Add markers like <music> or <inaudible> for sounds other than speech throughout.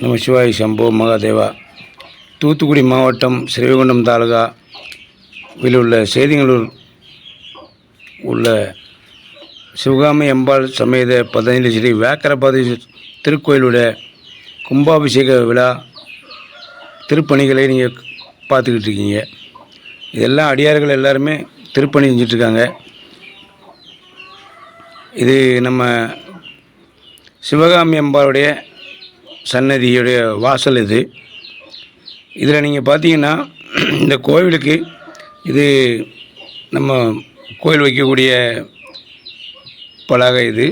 நமசிவாய் சம்போ மகாதேவா. தூத்துக்குடி மாவட்டம் ஸ்ரீவைகுண்டம் தாலுகா இதில் உள்ள சேதிங்களூர் உள்ள சிவகாமி அம்பாள் சமேத பதினைந்து ஸ்ரீ வேக்கரபாதி திருக்கோயிலுடைய கும்பாபிஷேக விழா திருப்பணிகளை நீங்கள் பார்த்துக்கிட்டு இருக்கீங்க. இதெல்லாம் அடியார்கள் எல்லாருமே திருப்பணி செஞ்சிட்ருக்காங்க. இது நம்ம சிவகாமி அம்பாளுடைய சன்னதியுடைய வாசல் இது. இதில் நீங்கள் பார்த்தீங்கன்னா இந்த கோவிலுக்கு இது நம்ம கோயில் வைக்கக்கூடிய பலகை இது.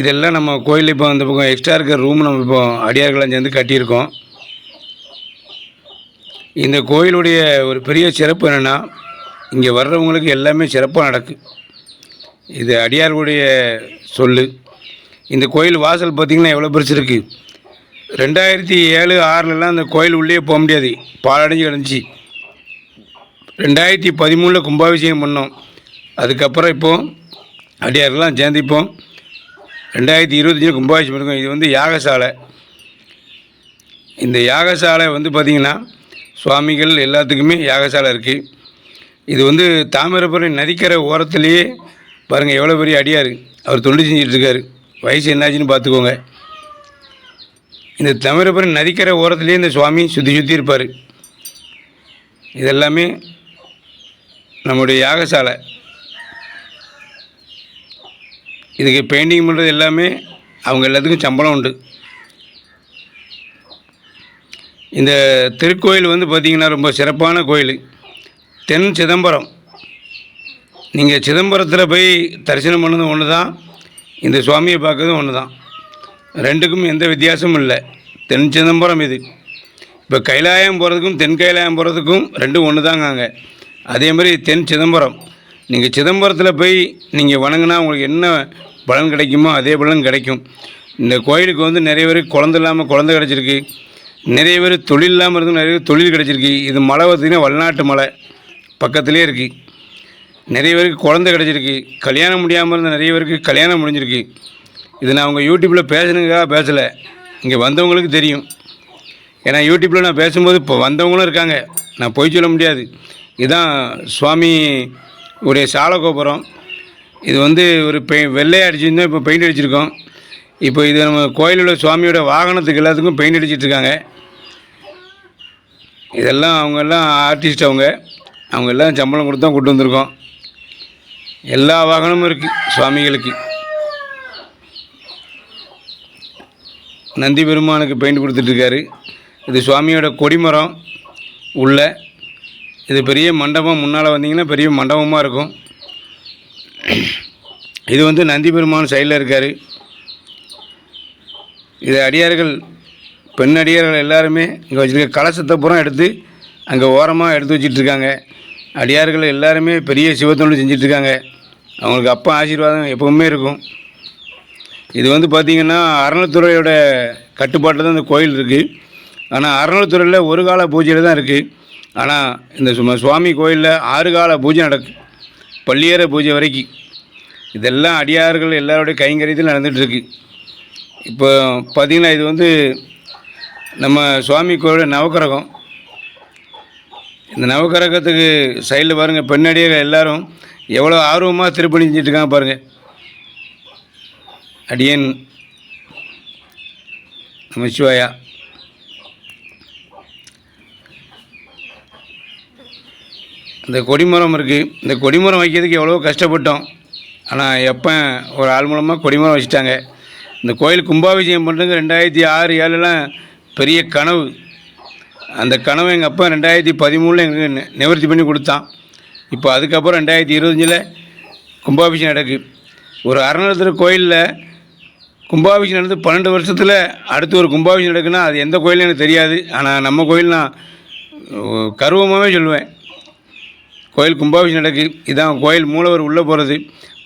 இதெல்லாம் நம்ம கோயில் இப்போ அந்த பக்கம் எக்ஸ்ட்ரா இருக்கிற ரூம் நம்ம இப்போ அடியார்கள்லாம் சேர்ந்து கட்டியிருக்கோம். இந்த கோயிலுடைய ஒரு பெரிய சிறப்பு என்னென்னா இங்கே வர்றவங்களுக்கு எல்லாமே சிறப்பாக நடக்கும் இது அடியார்களுடைய சொல்லு. இந்த கோயில் வாசல் பார்த்திங்கன்னா எவ்வளோ பெருசு இருக்குது ரெண்டாயிரத்தி ஏழு ஆறுலலாம் அந்த கோயில் உள்ளே போக முடியாது. பாலடைஞ்சு கிடந்துச்சு. ரெண்டாயிரத்தி பதிமூணில் கும்பாபிஷேகம் பண்ணோம். அதுக்கப்புறம் இப்போது அடியார்கள்லாம் சேர்ந்திப்போம். ரெண்டாயிரத்தி இருபத்தஞ்சில் கும்பாபிஷேகம் இருக்கும் இது வந்து யாகசாலை. இந்த யாகசாலை வந்து பார்த்திங்கன்னா சுவாமிகள் எல்லாத்துக்குமே யாகசாலை இருக்குது இது வந்து தாமிரபரணி நதிக்கரை ஓரத்துலேயே பாருங்கள் எவ்வளோ பெரிய அடியார். அவர் தொண்டு செஞ்சிட்ருக்காரு வயசு என்னாச்சுன்னு பார்த்துக்கோங்க இந்த தாமிரபரணி நதிக்கரை ஓரத்துலேயே இந்த சுவாமி சுற்றி சுற்றி இருப்பார். இதெல்லாமே நம்முடைய யாகசாலை. இதுக்கு பெயிண்டிங் பண்ணுறது எல்லாமே அவங்க எல்லாத்துக்கும் சம்பளம் உண்டு. இந்த திருக்கோயில் வந்து பார்த்திங்கன்னா ரொம்ப சிறப்பான கோயில். தென் சிதம்பரம். நீங்கள் சிதம்பரத்தில் போய் தரிசனம் பண்ணதும் ஒன்று தான் இந்த சுவாமியை பார்க்கறதும் ஒன்று தான் ரெண்டுக்கும் எந்த வித்தியாசமும் இல்லை. தென் சிதம்பரம் இது. இப்போ கைலாயம் போகிறதுக்கும் தென் கைலாயம் போகிறதுக்கும் ரெண்டும் ஒன்று தாங்க அங்கே அதே மாதிரி தென் சிதம்பரம். நீங்கள் சிதம்பரத்தில் போய் நீங்கள் வணங்கினா உங்களுக்கு என்ன பலன் கிடைக்குமோ அதே பலன் கிடைக்கும். இந்த கோயிலுக்கு வந்து நிறைய பேருக்கு குழந்த இல்லாமல் குழந்த கிடச்சிருக்கு. நிறைய பேர் தொழில் இல்லாமல் இருந்தும் நிறைய பேர் தொழில் கிடச்சிருக்கு. இது மலை பார்த்திங்கன்னா வல்நாட்டு மலை பக்கத்துலேயே இருக்குது நிறைய பேருக்கு குழந்த கிடச்சிருக்கு. கல்யாணம் முடியாமல் இருந்த நிறைய பேருக்கு கல்யாணம் முடிஞ்சிருக்கு. இது நான் உங்கள் யூடியூப்பில் பேசுனதுக்காக பேசலை. இங்கே வந்தவங்களுக்கு தெரியும். ஏன்னா யூடியூப்பில் நான் பேசும்போது இப்போ வந்தவங்களும் இருக்காங்க. நான் பொய் சொல்ல முடியாது. இதுதான் சுவாமி உடைய சால கோபுரம். இது வந்து ஒரு பெ வெள்ளையை அடிச்சிருந்தோம் இப்போ பெயிண்ட் அடிச்சிருக்கோம். இப்போ இது நம்ம கோயிலில் சுவாமியோட வாகனத்துக்கு எல்லாத்துக்கும் பெயிண்ட் அடிச்சிட்ருக்காங்க இதெல்லாம் அவங்கெல்லாம் ஆர்டிஸ்ட் அவங்க. அவங்க எல்லாம் சம்பளம் கொடுத்து தான் கூட்டு வந்திருக்கோம். எல்லா வாகனமும் இருக்குது சுவாமிகளுக்கு. நந்தி பெருமானுக்கு பெயிண்ட் கொடுத்துட்ருக்காரு இது சுவாமியோட கொடிமரம் உள்ள இது பெரிய மண்டபம். முன்னால் வந்தீங்கன்னா பெரிய மண்டபமாக இருக்கும். இது வந்து நந்தி பெருமான் சைடில் இருக்கார். இது அடியார்கள் பெண் அடியார்கள் எல்லாருமே இங்கே வச்சுருக்க கலசத்தை பூரா எடுத்து அங்கே ஓரமாக எடுத்து வச்சிட்ருக்காங்க அடியார்கள் எல்லாருமே பெரிய சிவத்தொண்டு செஞ்சிட்ருக்காங்க அவங்களுக்கு அப்பா ஆசீர்வாதம் எப்பவுமே இருக்கும். இது வந்து பார்த்திங்கன்னா அறநிலைத்துறையோட கட்டுப்பாட்டில் தான் இந்த கோயில் இருக்குது ஆனால் அறநிலைத்துறையில் ஒரு கால பூஜையில் தான் இருக்குது ஆனால் இந்த சும்மா சுவாமி கோயிலில் ஆறு கால பூஜை நடக்கும் பள்ளியேற பூஜை வரைக்கும் இதெல்லாம் அடியார்கள் எல்லாருடைய கைங்கரியத்தில் நடந்துகிட்ருக்கு இப்போ பார்த்திங்கன்னா இது வந்து நம்ம சுவாமி கோயிலோட நவக்கிரகம். இந்த நவக்கிரகத்துக்கு சைடில் பாருங்கள் பெண்ணடியர்கள் எல்லோரும் எவ்வளோ ஆர்வமாக திருப்பணி செஞ்சுட்டு இருக்காங்க பாருங்கள் அடியன் நமச்சிவாயா. இந்த கொடிமரம் இருக்குது இந்த கொடிமரம் வைக்கிறதுக்கு எவ்வளோ கஷ்டப்பட்டோம். ஆனால் எப்போ ஒரு ஆள் மூலமாக கொடிமரம் வச்சுட்டாங்க. இந்த கோயில் கும்பாபிஷேகம் பண்ணுறது ரெண்டாயிரத்தி ஆறு ஏழுலாம் பெரிய கனவு. அந்த கனவை எங்கள் அப்பா ரெண்டாயிரத்தி பதிமூணில் எங்களுக்கு நி- நிவர்த்தி பண்ணி கொடுத்தான். இப்போ அதுக்கப்புறம் ரெண்டாயிரத்தி இருபத்தஞ்சில் கும்பாபிஷேகம் நடக்கு. ஒரு அறநிலையத்தில் கோயிலில் கும்பாபிஷேகம் நடந்து பன்னெண்டு வருஷத்தில் அடுத்து ஒரு கும்பாபிஷேகம் நடக்குன்னா அது எந்த கோயிலும் எனக்கு தெரியாது. ஆனால் நம்ம கோயில் நான் கருவமாகவே சொல்லுவேன். கோயில் கும்பாபிஷேகம் நடக்கு. இதான் கோயில் மூலவர் உள்ளே போகிறது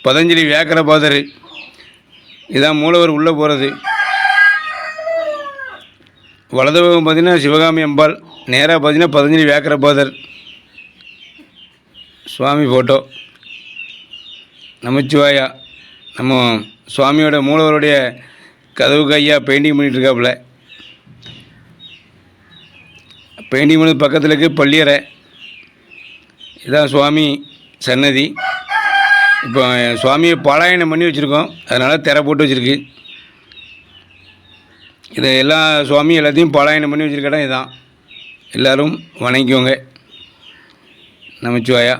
பதஞ்சலி வியாக்கரபாதர் இதான் மூலவர் உள்ளே போகிறது வலது பக்கம் பார்த்தீங்கன்னா சிவகாமி அம்பாள். நேராக பார்த்தீங்கன்னா பதஞ்சலி வியாக்கரபாதர் சுவாமி ஃபோட்டோ நமச்சிவாயா. நம்ம சுவாமியோட மூலவருடைய கதவுக்கு ஐயா பெயிண்டிங் பண்ணிகிட்டு இருக்காப்புல பெயிண்டிங் பண்ணது பக்கத்தில் இருக்குது பள்ளியறை. இதான் சுவாமி சன்னதி. இப்போ சுவாமியை பாலாயணம் பண்ணி வச்சுருக்கோம். அதனால் திரை போட்டு வச்சுருக்கு. இதை எல்லா சுவாமி எல்லாத்தையும் பாலாயணம் பண்ணி வச்சுருக்க இடம் இதுதான் எல்லோரும் வணங்கிக்கோங்க. நமச்சிவாயா.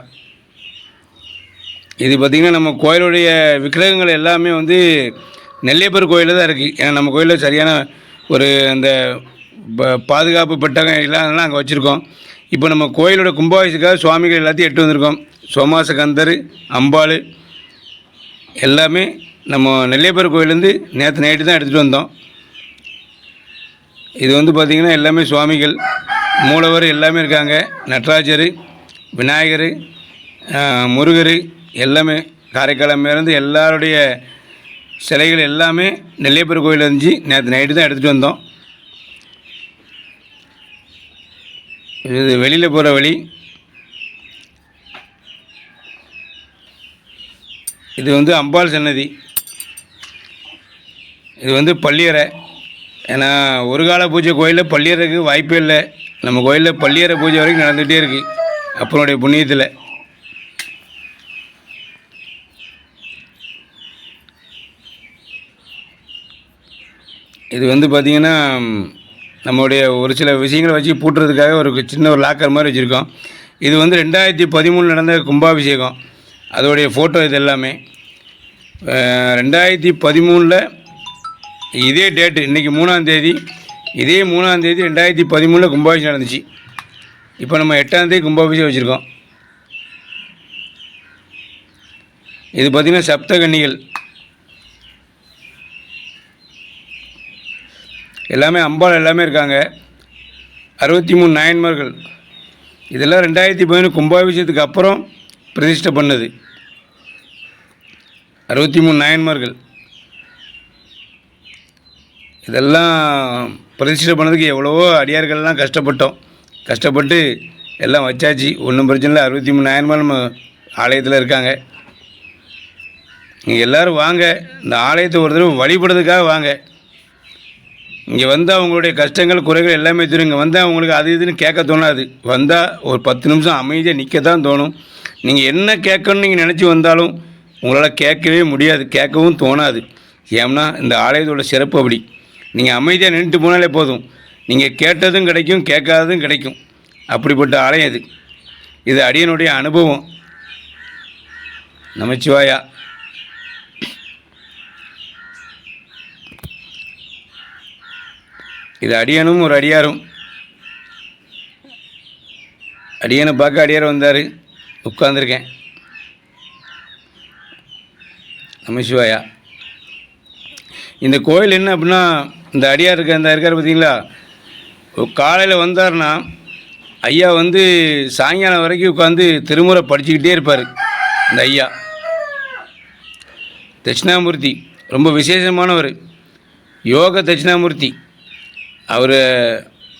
இது பார்த்திங்கன்னா நம்ம கோயிலுடைய விக்கிரகங்கள் எல்லாமே வந்து நெல்லையப்பர் கோயிலில் தான் இருக்குது ஏன்னா நம்ம கோயிலில் சரியான ஒரு அந்த ப- பாதுகாப்பு பெட்டகம் இல்லாதெல்லாம் அங்கே வச்சுருக்கோம். இப்போ நம்ம கோயிலோட கும்பாபிஷேக்காக சுவாமிகள் எல்லாத்தையும் எட்டு வந்திருக்கோம். சோமாசகந்தர் அம்பாள் எல்லாமே நம்ம நெல்லையப்பர் கோயிலேருந்து நேற்று நைட்டு தான் எடுத்துகிட்டு வந்தோம். இது வந்து பார்த்திங்கன்னா எல்லாமே சுவாமிகள் மூலவர் எல்லாமே இருக்காங்க. நடராஜர் விநாயகர் முருகர் எல்லாமே காரைக்காலமேலேருந்து எல்லாருடைய சிலைகள் எல்லாமே நெல்லையப்பர் கோயில் இருந்துச்சு. நேற்று நைட்டு தான் எடுத்துகிட்டு வந்தோம். இது வெளியில் போகிற வழி. இது வந்து அம்பாள் சன்னதி. இது வந்து பள்ளியறை. ஏன்னா ஒரு கால பூஜை கோயிலில் பள்ளியறைக்கு வாய்ப்பே இல்லை. நம்ம கோயிலில் பள்ளியறை பூஜை வரைக்கும் நடந்துகிட்டே இருக்குது அப்பனுடைய புண்ணியத்தில். இது வந்து பார்த்திங்கன்னா நம்மளுடைய ஒரு சில விஷயங்களை வச்சு பூட்டுறதுக்காக ஒரு சின்ன ஒரு லாக்கர் மாதிரி வச்சுருக்கோம். இது வந்து ரெண்டாயிரத்தி பதிமூணு நடந்த கும்பாபிஷேகம். அதோடைய ஃபோட்டோ இது எல்லாமே ரெண்டாயிரத்தி பதிமூணில் இதே டேட்டு இன்றைக்கி மூணாம் தேதி. இதே மூணாம் தேதி ரெண்டாயிரத்தி பதிமூணில் கும்பாபிஷேகம் நடந்துச்சு. இப்போ நம்ம எட்டாம் தேதி கும்பாபிஷேகம் வச்சுருக்கோம். இது பார்த்திங்கன்னா சப்தகன்னிகள் எல்லாமே அம்பாள் எல்லாமே இருக்காங்க. அறுபத்தி மூணு நாயன்மார்கள். இதெல்லாம் ரெண்டாயிரத்தி பதினொன்று கும்பாபிஷேகத்துக்கு அப்புறம் பிரதிஷ்டை பண்ணது. அறுபத்தி மூணு நாயன்மார்கள். இதெல்லாம் பிரதிஷ்டை பண்ணதுக்கு எவ்வளவோ அடியார்கள்லாம் கஷ்டப்பட்டோம். கஷ்டப்பட்டு எல்லாம் வச்சாச்சு. ஒன்றும் பிரச்சனை இல்லை. அறுபத்தி மூணு நாயன்மார் நம்ம ஆலயத்தில் இருக்காங்க. நீங்கள் எல்லோரும் வாங்க. இந்த ஆலயத்தை ஒரு தடவை வழிபடுறதுக்காக வாங்க. இங்கே வந்தால் அவங்களுடைய கஷ்டங்கள் குறைகள் எல்லாமே தெரியும் இங்கே வந்தால் அவங்களுக்கு அது இதுன்னு கேட்க தோணாது. வந்தால் ஒரு பத்து நிமிஷம் அமைதியாக நிற்க தான் தோணும். நீங்கள் என்ன கேட்கணும்னு நீங்கள் நினச்சி வந்தாலும் உங்களால் கேட்கவே முடியாது கேட்கவும் தோணாது. ஏன்னா இந்த ஆலயத்தோட சிறப்பு அப்படி. நீங்கள் அமைதியாக நின்றுட்டு போனாலே போதும். நீங்கள் கேட்டதும் கிடைக்கும் கேட்காததும் கிடைக்கும். அப்படிப்பட்ட ஆலயம் இது. இது அடியனுடைய அனுபவம். நமச்சிவாயா. இது அடியனும் ஒரு அடியாரும். அடியனை பார்க்க அடியார் வந்தார். உட்காந்துருக்கேன் நமசிவாயா இந்த கோயில் என்ன அப்படின்னா இந்த அடியார் இருக்க இந்த இருக்கார் பார்த்தீங்களா? காலையில் வந்தார்னா ஐயா வந்து சாயங்காலம் வரைக்கும் உட்காந்து திருமுறை படிச்சுக்கிட்டே இருப்பார். இந்த ஐயா. தட்சிணாமூர்த்தி ரொம்ப விசேஷமானவர். யோக தட்சிணாமூர்த்தி. அவர்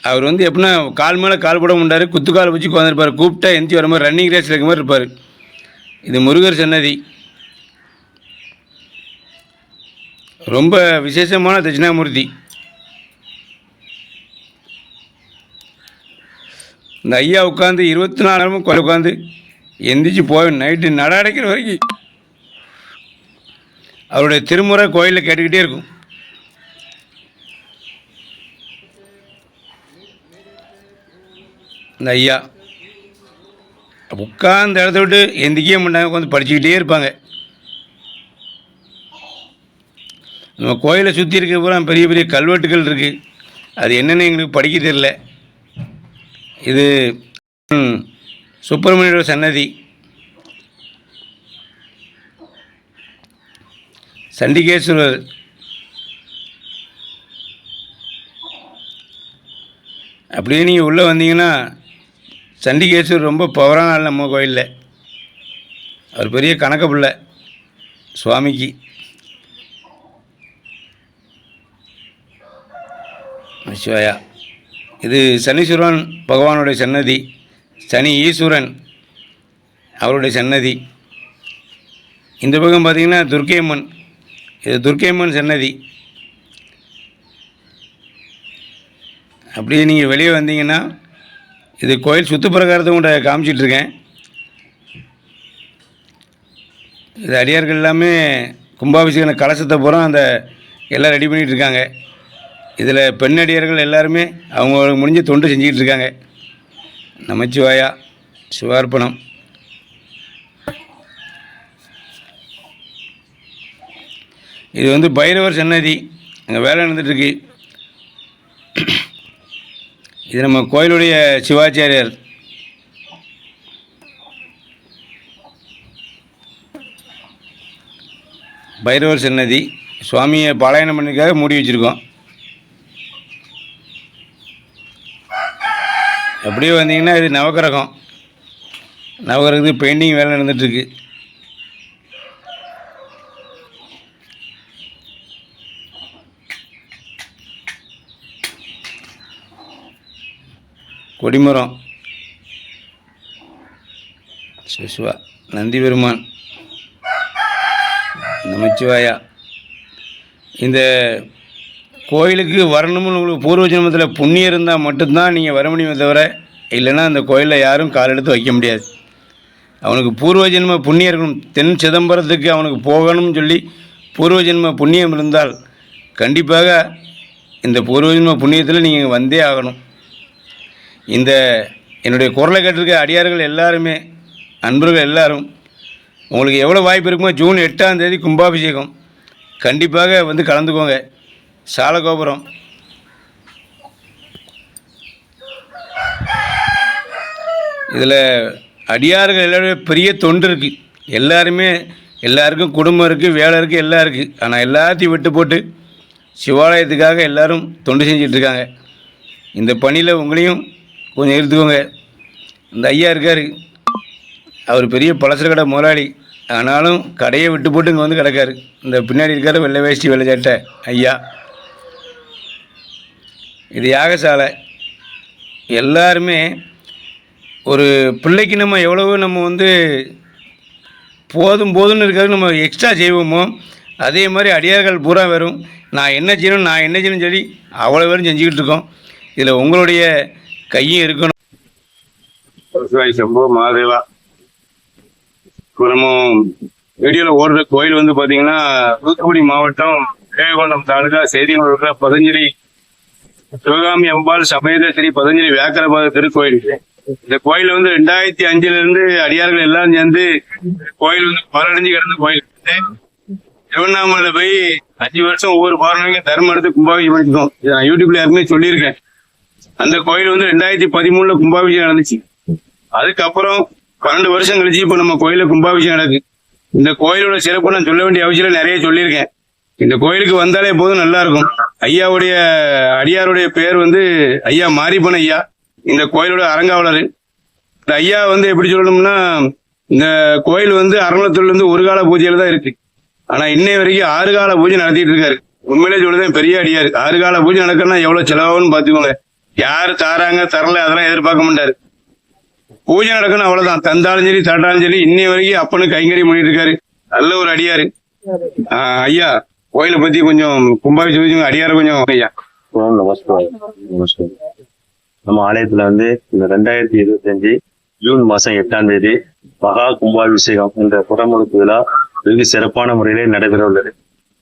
அவர் வந்து எப்படின்னா கால் மேலே கால் போட முடியாரு குத்து கால் வச்சு உட்காந்துருப்பார் கூப்பிட்டா எந்தி வர மாதிரி ரன்னிங் ரேஸில் இருக்க மாதிரி இருப்பார். இது முருகர் சன்னதி. ரொம்ப விசேஷமான தட்சிணாமூர்த்தி. இந்த ஐயா உட்காந்து இருபத்தி நாலு கொலை உட்காந்து எந்திரிச்சு போய் நைட்டு நட அடைக்கிற வரைக்கும் அவருடைய திருமுறை கோயிலில் கேட்டுக்கிட்டே இருக்கும். இந்த ஐயா. உட்கார்ந்த இடத்த விட்டு எந்திக்கவே மாட்டாங்க உட்காந்து படிச்சுக்கிட்டே இருப்பாங்க. நம்ம கோயிலை சுற்றி இருக்கிற பூரா பெரிய பெரிய கல்வெட்டுகள் இருக்குது அது என்னென்னு எங்களுக்கு படிக்க தெரியல. இது சுப்பிரமணியோட சன்னதி. சண்டிகேஸ்வரர். அப்படியே நீங்கள் உள்ளே வந்தீங்கன்னா சண்டிகேஸ்வர் ரொம்ப பவரான ஆள் நம்ம கோயிலில். அவர் பெரிய கணக்க பிள்ளை சுவாமிக்கு. சிவாயா இது சனீஸ்வரன் பகவானுடைய சன்னதி சனி ஈஸ்வரன் அவருடைய சன்னதி. இந்த பக்கம் பார்த்திங்கன்னா துர்க்கையம்மன் இது துர்க்கையம்மன் சன்னதி. அப்படியே நீங்கள் வெளியே வந்தீங்கன்னா இது கோயில் சுத்து பிரகாரத்தை உங்கள்கிட்ட காமிச்சிட்டு இருக்கேன் இது அடியார்கள் எல்லாமே கும்பாபிஷேக கலசத்தை பூரா அந்த எல்லாம் ரெடி பண்ணிகிட்டு இருக்காங்க இதில் பெண் அடியார்கள் எல்லாருமே அவங்களுக்கு முடிஞ்ச தொண்டு செஞ்சுக்கிட்டு இருக்காங்க நமச்சிவாயா சிவார்ப்பணம். இது வந்து பைரவர் சன்னதி. அங்கே வேலை நடந்துட்டுருக்கு இது நம்ம கோயிலுடைய சிவாச்சாரியார். பைரவர் சன்னதி. சுவாமியை பாலாயணம் பண்ணிக்காக மூடி வச்சுருக்கோம். அப்படியே வந்தீங்கன்னா இது நவக்கிரகம். நவகிரகத்துக்கு பெயிண்டிங் வேலை நடந்துகிட்ருக்கு கொடிமரம். சிவசிவா நந்தி பெருமான் நமச்சிவாயா. இந்த கோயிலுக்கு வரணும்னு உங்களுக்கு பூர்வ ஜென்மத்தில் புண்ணியம் இருந்தால் மட்டும்தான் நீங்கள் வர முடியுமே தவிர இல்லைன்னா அந்த கோயிலில் யாரும் கால் எடுத்து வைக்க முடியாது. அவனுக்கு பூர்வ ஜென்ம புண்ணியம் இருக்கணும். தென் சிதம்பரத்துக்கு அவனுக்கு போகணும்னு சொல்லி பூர்வ ஜென்ம புண்ணியம் இருந்தால் கண்டிப்பாக இந்த பூர்வ ஜென்ம புண்ணியத்தில் நீங்கள் வந்தே ஆகணும். இந்த என்னுடைய குரலை கேட்டிருக்க அடியார்கள் எல்லாருமே அன்பர்கள் எல்லாரும் உங்களுக்கு எவ்வளோ வாய்ப்பு இருக்குமோ ஜூன் எட்டாம் தேதி கும்பாபிஷேகம். கண்டிப்பாக வந்து கலந்துக்கோங்க. சாலகோபுரம். இதில் அடியார்கள் எல்லாருமே பெரிய தொண்டு இருக்குது எல்லாருமே எல்லாருக்கும் குடும்பம் இருக்குது வேலை இருக்குது எல்லாம் இருக்குது ஆனால் எல்லாத்தையும் விட்டு போட்டு சிவாலயத்துக்காக எல்லோரும் தொண்டு செஞ்சிட்ருக்காங்க இந்த பணியில் உங்களையும் கொஞ்சம் எடுத்துக்கோங்க. இந்த ஐயா இருக்கார். அவர் பெரிய பலசர கடை முதலாளி. ஆனாலும் கடையை விட்டு போட்டு இங்கே வந்து கிடக்காரு. இந்த பின்னாடி இருக்கார் வெள்ளை வேஷ்டி வெள்ளை சட்டை ஐயா. இது யாகசாலை. எல்லாருமே ஒரு பிள்ளைக்கு நம்ம எவ்வளவு நம்ம வந்து போதும் போதும்னு இருக்காது நம்ம எக்ஸ்ட்ரா செய்வோமோ அதே மாதிரி அடியார்கள் பூரா வரும். நான் என்ன செய்யணும் நான் என்ன செய்யணும்னு சொல்லி அவ்வளோ பேரும் செஞ்சுக்கிட்டு இருக்கோம். இதில் உங்களுடைய கையும் இருக்கணும். சிவாய் சம்போ மகாதேவா இப்போ ஓடுற கோயில் வந்து பார்த்தீங்கன்னா தூத்துக்குடி மாவட்டம் தேவகொண்டம் தாலுகா செய்திகள் இருக்கிற பதஞ்சலி சிவகாமி அம்பாள் சமேத ஸ்ரீ பதஞ்சலி வியாக்கரபாத திருக்கோயில். இந்த கோயில் வந்து ரெண்டாயிரத்தி அஞ்சுல இருந்து அடியார்கள் எல்லாம் சேர்ந்து கோயில் வந்து பரடைஞ்சு கிடந்த கோயில். திருவண்ணாமலை போய் அஞ்சு வருஷம் ஒவ்வொரு பௌர்ணமிக்கும் தர்மம் எடுத்து கும்பாபிஷேகம் பண்ணிருக்கோம் நான் யூடியூப்ல யாருமே சொல்லியிருக்கேன். அந்த கோயில் வந்து ரெண்டாயிரத்தி பதிமூணுல கும்பாபிஷேகம் நடந்துச்சு. அதுக்கப்புறம் பன்னெண்டு வருஷம் கழிச்சு இப்போ நம்ம கோயில கும்பாபிஷேகம் நடக்கு. இந்த கோயிலோட சிறப்பு நான் சொல்ல வேண்டிய அவசியம் நிறைய சொல்லியிருக்கேன். இந்த கோயிலுக்கு வந்தாலே போதும் நல்லா இருக்கும். ஐயாவுடைய அடியாருடைய பேர் வந்து ஐயா மாரிப்பன் ஐயா. இந்த கோயிலோட அரங்காவலர். இந்த ஐயா வந்து எப்படி சொல்லணும்னா இந்த கோயில் வந்து அரங்கத்துலேருந்து இருந்து ஒரு கால பூஜையில தான் இருக்கு. ஆனா இன்னை வரைக்கும் ஆறு கால பூஜை நடத்திட்டு இருக்காரு. உண்மையிலே சொல்லுதான் பெரிய அடியாரு. ஆறு கால பூஜை நடக்கணும்னா எவ்வளவு செலவாகும்னு பாத்துக்கோங்க யாரு தாராங்க தரல அதெல்லாம் எதிர்பார்க்க மாட்டாரு. பூஜை நடக்கணும் அவ்வளவுதான். தந்தாலும் சரி தட்டாலும் சரி இன்னை வரைக்கும் அப்பனு கைங்கறி பண்ணிட்டு இருக்காரு. நல்ல ஒரு அடியாரு. ஆஹ் ஐயா கோயிலை பத்தி கொஞ்சம் கும்பாபிஷேகம் அடியார கொஞ்சம் ஐயா. நம்ம ஆலயத்துல வந்து இந்த ரெண்டாயிரத்தி இருபத்தி அஞ்சு ஜூன் மாசம் எட்டாம் தேதி மகா கும்பாபிஷேகம் என்ற புறமுழுக்கு விழா வெகு சிறப்பான முறையிலே நடைபெற உள்ளது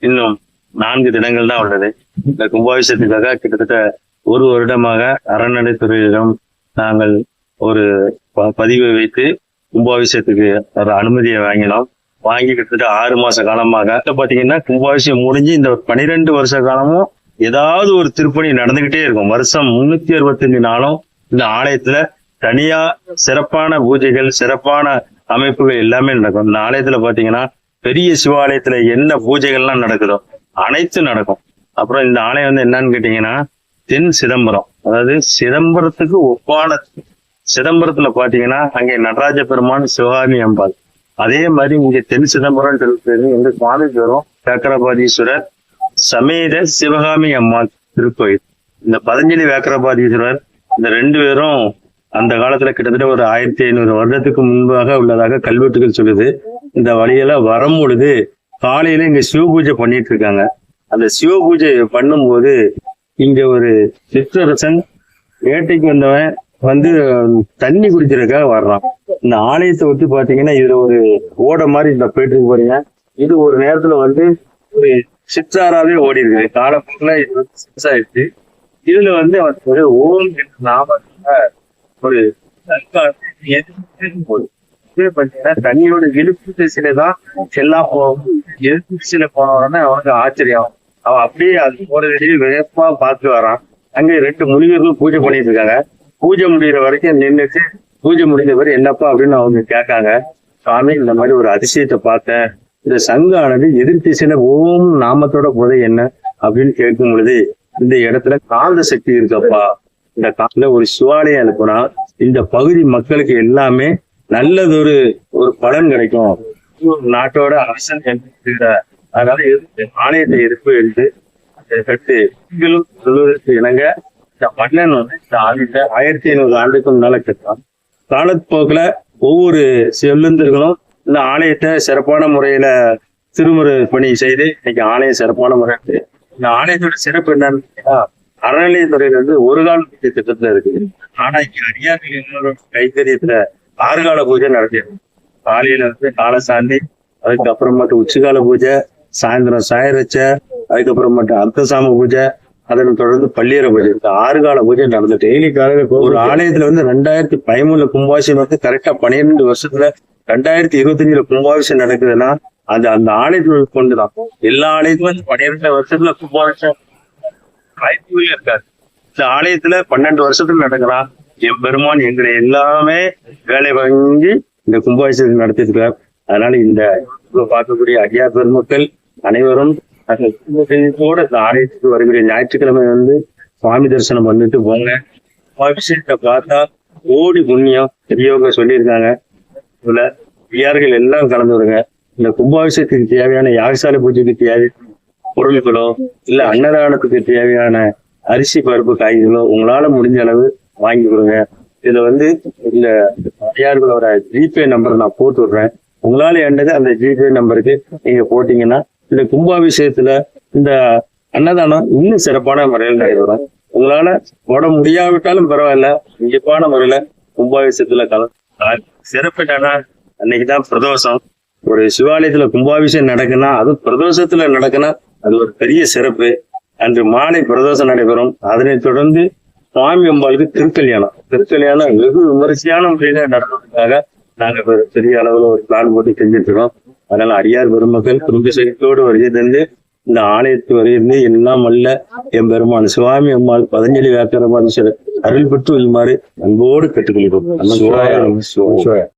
இன்னும் நான்கு தினங்கள் தான் உள்ளது. இந்த கும்பாபிஷேகத்துக்காக கிட்டத்தட்ட ஒரு வருடமாக அறநிலைத்துறையிடம் நாங்கள் ஒரு ப- பதிவை வைத்து கும்பாபிஷேகத்துக்கு ஒரு அனுமதியை வாங்கினோம். வாங்கி கிட்டத்தட்ட ஆறு மாச காலமாக. பாத்தீங்கன்னா கும்பாபிஷேகம் முடிஞ்சு இந்த பனிரெண்டு வருஷ காலமும் ஏதாவது ஒரு திருப்பணி நடந்துகிட்டே இருக்கும். வருஷம் முன்னூத்தி அறுபத்தஞ்சு நாளும் இந்த ஆலயத்துல தனியா சிறப்பான பூஜைகள் சிறப்பான அமைப்புகள் எல்லாமே நடக்கும். இந்த ஆலயத்துல பாத்தீங்கன்னா பெரிய சிவாலயத்துல என்ன பூஜைகள்லாம் நடக்குதோ அனைத்தும் நடக்கும். அப்புறம் இந்த ஆலயம் வந்து என்னன்னு கேட்டீங்கன்னா தென் சிதம்பரம். அதாவது சிதம்பரத்துக்கு ஒப்பான சிதம்பரத்துல பாத்தீங்கன்னா அங்கே நடராஜ பெருமான் சிவகாமி அம்பாள். அதே மாதிரி இங்க தென் சிதம்பரம் பேரு எங்க சுவாமி பேரும் சக்கரபாதீஸ்வரர் சமேத சிவகாமி அம்மாள் திருக்கோயில். இந்த பதஞ்சலி வியாக்கரபாதீஸ்வரர் இந்த ரெண்டு பேரும் அந்த காலத்துல கிட்டத்தட்ட ஒரு ஆயிரத்தி ஐநூறு வருடத்துக்கு முன்பாக உள்ளதாக கல்வெட்டுகள் சொல்லுது. இந்த வழியில வரும் பொழுது காலையில இங்க சிவ பூஜை பண்ணிட்டு இருக்காங்க. அந்த சிவ பூஜை பண்ணும்போது இங்க ஒரு சிற்றரசன் வேட்டைக்கு வந்தவன் வந்து தண்ணி குடிக்கிறதுக்காக வர்றான். இந்த ஆலயத்தை ஒட்டி பாத்தீங்கன்னா இதுல ஒரு ஓட மாதிரி இந்த போயிட்டு போறீங்க இது ஒரு நேரத்துல வந்து ஒரு சிற்றாராவே ஓடி இருக்குது காலப்போக்கில் இது வந்து சிற்றாயிடுச்சு இதுல வந்து அவன் ஒரு ஓம் என்ற நாமத்துல ஒரு போகுது <laughs> பாத்தீங்கன்னா தண்ணியோட இழுப்பு திசையில தான் எல்லாம் போகும் எதிர்ப்பு திசையில போன உடனே அவனுக்கு ஆச்சரியம். அவன் அப்படியே அது போறது வேப்பா பார்த்து வரான். அங்க ரெண்டு முனிவர்கள் பூஜை பண்ணிட்டு இருக்காங்க. பூஜை முடிகிற வரைக்கும் நின்றுச்சு பூஜை முடிஞ்ச பிறகு என்னப்பா அப்படின்னு அவங்க கேட்காங்க. சுவாமி இந்த மாதிரி ஒரு அதிசயத்தை பார்த்தேன். இந்த சங்கானது எதிர் திசையில ஓம் நாமத்தோட புதை என்ன? அப்படின்னு கேட்கும் பொழுது இந்த இடத்துல காந்த சக்தி இருக்கப்பா. இந்த கால ஒரு சிவாலயம் அனுப்புனா இந்த பகுதி மக்களுக்கு எல்லாமே நல்லதொரு ஒரு பலன் கிடைக்கும். நாட்டோட அரசன் என்ன அதனால எதிர்த்து ஆலயத்தை எதிர்ப்பு எழுது கட்டு நீங்களும் சொல்வதற்கு இணங்க இந்த மன்னன் வந்து இந்த ஆலயத்தை ஆயிரத்தி ஐநூறு ஆண்டுக்கு முன்னால கட்டான் காலப்போக்கில் ஒவ்வொரு செல்லுந்தர்களும் இந்த ஆலயத்தை சிறப்பான முறையில திருமுறை பணி செய்து இன்னைக்கு ஆலயம் சிறப்பான முறை இருக்கு. இந்த ஆலயத்தோட சிறப்பு என்னன்னு கேட்டா, அறநிலையத்துறையில இருந்து ஒரு கால பூஜை திட்டத்துல இருக்கு. ஆனா இங்க அடியார்கள் என்னோட ஆறு கால பூஜை நடத்திடுது காலையில வந்து காலசாந்தி அதுக்கப்புறமாட்டு உச்சிகால பூஜை சாயந்தரம் சாயரச்ச அதுக்கப்புறமேட்டு அர்த்தசாம பூஜை அதனை தொடர்ந்து பள்ளியர பூஜை. இந்த ஆறு கால பூஜை நடந்து டெய்லி காலையில ஒரு ஆலயத்துல வந்து ரெண்டாயிரத்தி பதிமூணுல கும்பாபிஷேகம் வந்து கரெக்டா பன்னிரெண்டு வருஷத்துல ரெண்டாயிரத்தி இருபத்தஞ்சுல கும்பாபிஷேகம் நடக்குதுன்னா அது அந்த ஆலயத்துல கொண்டுதான் எல்லா ஆலயத்துக்கும் வந்து பன்னிரெண்டு வருஷத்துல கும்பாபிஷேகம். வாய்ப்புகளே இருக்காது. இந்த ஆலயத்துல பன்னெண்டு வருஷத்துல நடக்கிறான் என் பெருமான் எங்களை எல்லாமே வேலை வாங்கி இந்த கும்பாபிஷேகம் நடத்திருக்கிறார் அதனால இந்த பார்க்கக்கூடிய அடியார் பெருமக்கள் அனைவரும் அந்த கும்பாபிஷேகத்தோட இந்த ஆலயத்துக்கு வருகிற ஞாயிற்றுக்கிழமை வந்து சுவாமி தரிசனம் பண்ணிட்டு போங்க. அபிஷேகத்தை பார்த்தா கோடி புண்ணியம் பெரியவங்க சொல்லியிருக்காங்க. இதுல வியார்கள் எல்லாம் கலந்து வருங்க. இந்த கும்பாபிஷேகத்துக்கு தேவையான யாகசாலை பூஜைக்கு தேவை? பொருட்களோ இல்ல அன்னதானத்துக்கு தேவையான அரிசி பருப்பு காய்களோ உங்களால முடிஞ்ச அளவு வாங்கி கொடுங்க. இதுல வந்து இந்த ஐயார்களோட ஜிபே நம்பர் நான் போட்டு விடுறேன். உங்களால என்னது அந்த ஜிபே நம்பருக்கு நீங்க போட்டீங்கன்னா இந்த கும்பாபிஷேகத்துல இந்த அன்னதானம் இன்னும் சிறப்பான முறையில் நடைபெறும். உங்களால போட முடியாவிட்டாலும் பரவாயில்ல மிகப்பான முறையில கும்பாபிஷேகத்துல கலந்து சிறப்பு என்னன்னா அன்னைக்குதான் பிரதோஷம். ஒரு சிவாலயத்துல கும்பாபிஷேகம் நடக்குன்னா அது பிரதோஷத்துல நடக்குன்னா அது ஒரு பெரிய சிறப்பு. அன்று மாலை பிரதோஷம் நடைபெறும். அதனைத் தொடர்ந்து சுவாமி அம்பாளுக்கு திருக்கல்யாணம். திருக்கல்யாணம் வெகு விமரிசையான முறையில நடந்ததுக்காக நாங்க பெரிய அளவுல ஒரு பிளான் போட்டு செஞ்சுட்டு இருக்கோம் அதனால அடியார் பெருமக்கள் குடும்ப சகித்தோடு வருகை தந்து இந்த ஆலயத்து வரையிருந்து எல்லாம் அல்ல என் பெருமான் சுவாமி அம்மாள் பதஞ்சலி வியாக்கிரமான அருள் பெற்று வருமாறு அன்போடு கேட்டுக்கொள்கிறோம்.